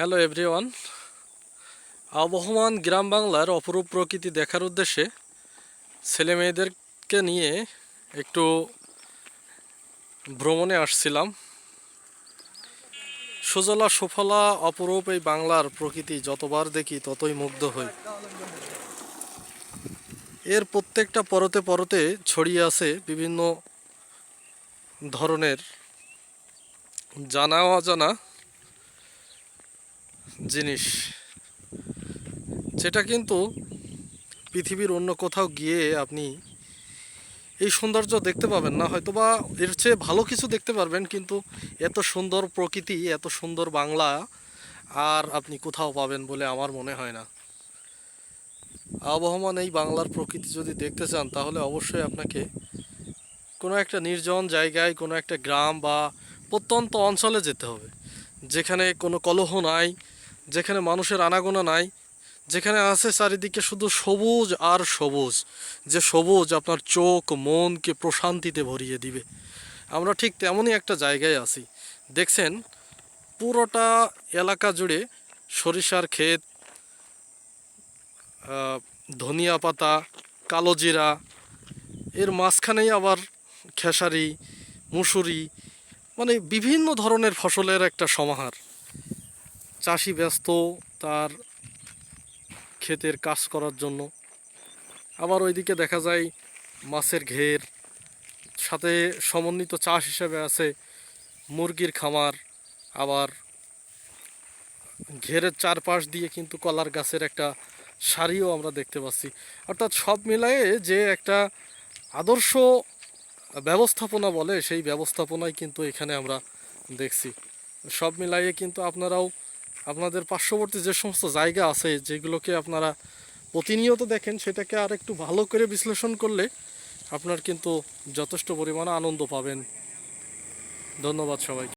Hello everyone আবহমান গ্রাম বাংলার অপরূপ প্রকৃতি দেখার উদ্দেশ্যে ছেলে মেয়েদেরকে নিয়ে একটু ভ্রমণে আসছিলাম। সুজলা, সুফলা, অপরূপ এই বাংলার প্রকৃতি যতবার দেখি ততই মুগ্ধ হই। এর প্রত্যেকটা পরতে পরতে ছড়িয়ে আছে বিভিন্ন ধরনের জানা অজানা জিনিস। যেটা কিন্তু পৃথিবীর অন্য কোথাও গিয়ে আপনি এই সৌন্দর্য দেখতে পাবেন না। হয়তোবা এর চেয়ে ভালো কিছু দেখতে পারবেন, কিন্তু এত সুন্দর প্রকৃতি, এত সুন্দর বাংলা আর আপনি কোথাও পাবেন বলে আমার মনে হয় না। আবহমান এই বাংলার প্রকৃতি যদি দেখতে চান, তাহলে অবশ্যই আপনাকে কোনো একটা নির্জন জায়গায়, কোনো একটা গ্রাম বা প্রত্যন্ত অঞ্চলে যেতে হবে, যেখানে কোনো কলহ নাই যেখানে মানুষের আনাগোনা নাই, যেখানে আছে চারিদিকে শুধু সবুজ আর সবুজ, যে সবুজ আপনার চোখ, মনকে প্রশান্তিতে ভরিয়ে দিবে। আমরা ঠিক তেমনই একটা জায়গায় আছি। দেখছেন, পুরোটা এলাকা জুড়ে সরিষার ক্ষেত ধনিয়া পাতা, কালো জিরা, এর মাঝখানেই আবার খেসারি, মুসুরি মানে বিভিন্ন ধরনের ফসলের একটা সমাহার। চাষি ব্যস্ত তার ক্ষেতের কাজ করার জন্য। আবার ওইদিকে দেখা যায় মাছের ঘের, সাথে সমন্বিত চাষ হিসেবে আছে মুরগির খামার, আবার ঘেরের চারপাশ দিয়ে কিন্তু কলার গাছের একটা সারিও আমরা দেখতে পাচ্ছি। অর্থাৎ সব মিলায়ে যে একটা আদর্শ ব্যবস্থাপনা বলে সেই ব্যবস্থাপনাই কিন্তু এখানে আমরা দেখছি। সব মিলাইয়ে কিন্তু আপনারাও আপনাদের পার্শ্ববর্তী যে সমস্ত জায়গা আছে, যেগুলোকে আপনারা প্রতিনিয়ত দেখেন, সেটাকে আর একটু ভালো করে বিশ্লেষণ করলে আপনার কিন্তু যথেষ্ট পরিমাণে আনন্দ পাবেন। ধন্যবাদ সবাইকে।